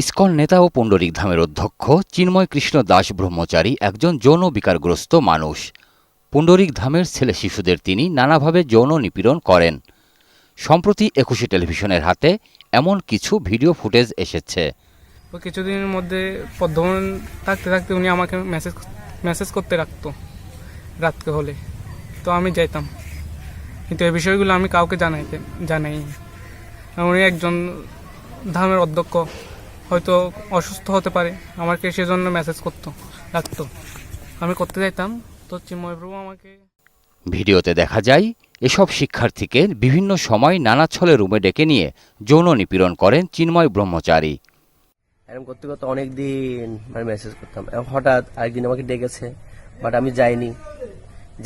ISKCON নেতা ও পুণ্ডরিক ধামের অধ্যক্ষ চিন্ময় কৃষ্ণ দাস ব্রহ্মচারী একজন যৌন বিকারগ্রস্ত মানুষ। পুণ্ডরিক ধামের ছেলে শিশুদের তিনি নানাভাবে যৌন নিপীড়ন করেন। সম্প্রতি একুশে টেলিভিশনের হাতে এমন কিছু ভিডিও ফুটেজ এসেছে। তো কিছুদিনের মধ্যে পদ্মমন থাকতে থাকতে উনি আমাকে মেসেজ মেসেজ করতে রাখতো রাতকে হলে। তো আমি যাইতাম। কিন্তু এই বিষয়গুলো আমি কাউকে জানাই জানাই উনি একজন ধামের অধ্যক্ষ। হয়তো অসুস্থ হতে পারে। আমাকে সেজন্য মেসেজ করতো রাখতো। আমি করতে যাইতাম। তো চিন্ময় প্রভু আমাকে ভিডিওতে দেখা যায় এসব শিক্ষার্থীকে বিভিন্ন সময় নানা ছলে রুমে ডেকে নিয়ে যৌন নিপীড়ন করেন চিন্ময় ব্রহ্মচারী। এরকম করতে করতে অনেক দিন মানে মেসেজ করতাম। এবং হঠাৎ আরেকদিন আমাকে ডেকেছে বাট আমি যাইনি।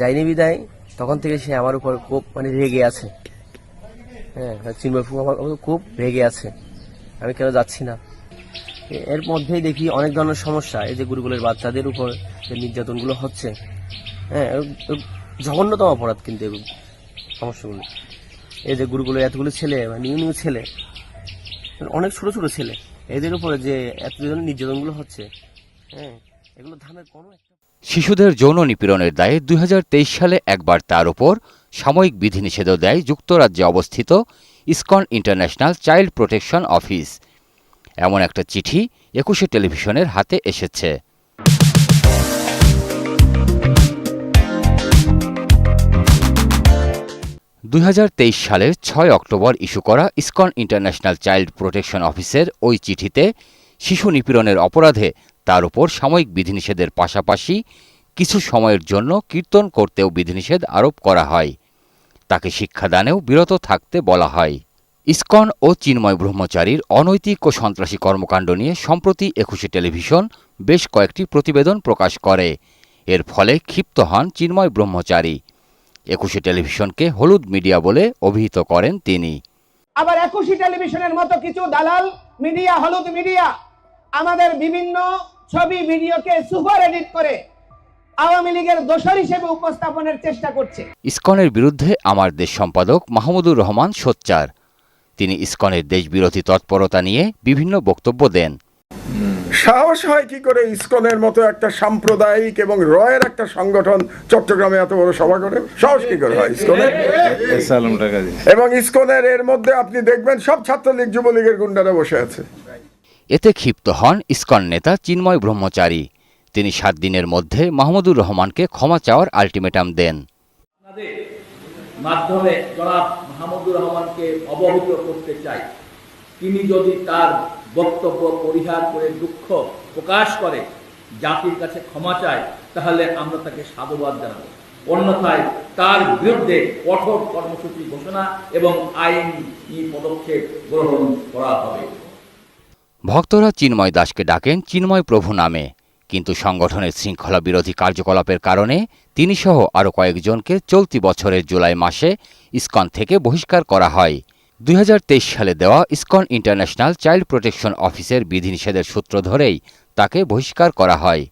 যাইনি বিদায় তখন থেকে সে আমার উপর খুব মানে রেগে আছে। হ্যাঁ চিন্ময় ফুল আমার খুব রেগে আছে। আমি কেন যাচ্ছি না? এর মধ্যেই দেখি অনেক ধরনের সমস্যা, এই যে গুরুগুলের বাচ্চাদের উপর যে নির্যাতনগুলো হচ্ছে। হ্যাঁ জঘন্যতম অপরাধ কিন্তু এগুলো সমস্যাগুলো। এই যে গুরুগুলের এতগুলো ছেলে মানে নিউ নিউ ছেলে, অনেক ছোট ছোট ছেলে, এদের উপরে যে এত ধরনের নির্যাতনগুলো হচ্ছে হ্যাঁ এগুলো ধামের কোনো শিশুদের যৌন নিপীড়নের দায়ে দুই হাজার তেইশ সালে একবার তার ওপর সাময়িক বিধিনিষেধও দেয় যুক্তরাজ্যে অবস্থিত ISKCON international child protection office. এমন একটা চিঠি একুশে টেলিভিশনের হাতে এসেছে। দুই হাজার তেইশ সালের ছয় অক্টোবর ইস্যু করা ইসকন ইন্টারন্যাশনাল চাইল্ড প্রোটেকশন অফিসের ওই চিঠিতে শিশু নিপীড়নের অপরাধে তার উপর সাময়িক বিধিনিষেধের পাশাপাশি কিছু সময়ের জন্য কীর্তন করতেও বিধিনিষেধ আরোপ করা হয়। তাকে শিক্ষাদানেও বিরত থাকতে বলা হয়। ইসকন ও চিন্ময় ব্রহ্মচারীর অনৈতিক ও সন্ত্রাসী কর্মকাণ্ড নিয়ে সম্প্রতি একুশে টেলিভিশন বেশ কয়েকটি প্রতিবেদন প্রকাশ করে। এর ফলে ক্ষিপ্ত হন চিন্ময় ব্রহ্মচারী। একুশে টেলিভিশনকে হলুদ মিডিয়া বলে অভিহিত করেন তিনি। আবার একুশে টেলিভিশনের মতো কিছু দালাল মিডিয়া হলুদ মিডিয়া আমাদের বিভিন্ন ছবি ভিডিওকে সুপার এডিট করে আওয়ামী লীগের দোষর হিসেবে উপস্থাপনের চেষ্টা করছে। ইসকনের বিরুদ্ধে আমার দেশ সম্পাদক মাহমুদুর রহমান সোচ্চার। তিনি ইসকনের দেশবিরোধী তৎপরতা নিয়ে বিভিন্ন বক্তব্য দেন। সাহস হয় কি করে ইসকনের মতো একটা সাম্প্রদায়িক এবং রয়ের একটা সংগঠন চট্টগ্রামে এত বড় সভা করে? সাহস কি করে হয় ইসকনের? এবং ইসকনের এর মধ্যে আপনি দেখবেন সব ছাত্রলীগ যুবলীগের গুন্ডারা বসে আছে। এতে ক্ষিপ্ত হন ইসকন নেতা চিন্ময় ব্রহ্মচারী। তিনি সাত দিনের মধ্যে মাহমুদুর রহমানকে ক্ষমা চাওয়ার আলটিমেটাম দেন। মাধ্যমে জনাব মাহমুদুর রহমানকে অবহিত করতে চাই। তিনি যদি তার বক্তব্য পরিহার করে দুঃখ প্রকাশ করে, জাতির কাছে ক্ষমা চায়, তাহলে আমরা তাকে সাধুবাদ জানাব। অন্যথায় তার বিরুদ্ধে কঠোর কর্মসূচি ঘোষণা এবং আইনি পদক্ষেপ গ্রহণ করা হবে। ভক্তরা চিন্ময় দাসকে ডাকেন, চিন্ময় প্রভু নামে। কিন্তু সংগঠনের শৃঙ্খলা বিরোধী কার্যকলাপের কারণে তিনি সহ আরও কয়েকজনকে চলতি বছরের জুলাই মাসে ইসকন থেকে বহিষ্কার করা হয়। দুই হাজার তেইশ সালে দেওয়া ইসকন ইন্টারন্যাশনাল চাইল্ড প্রোটেকশন অফিসের বিধিনিষেধের সূত্র ধরেই তাকে বহিষ্কার করা হয়।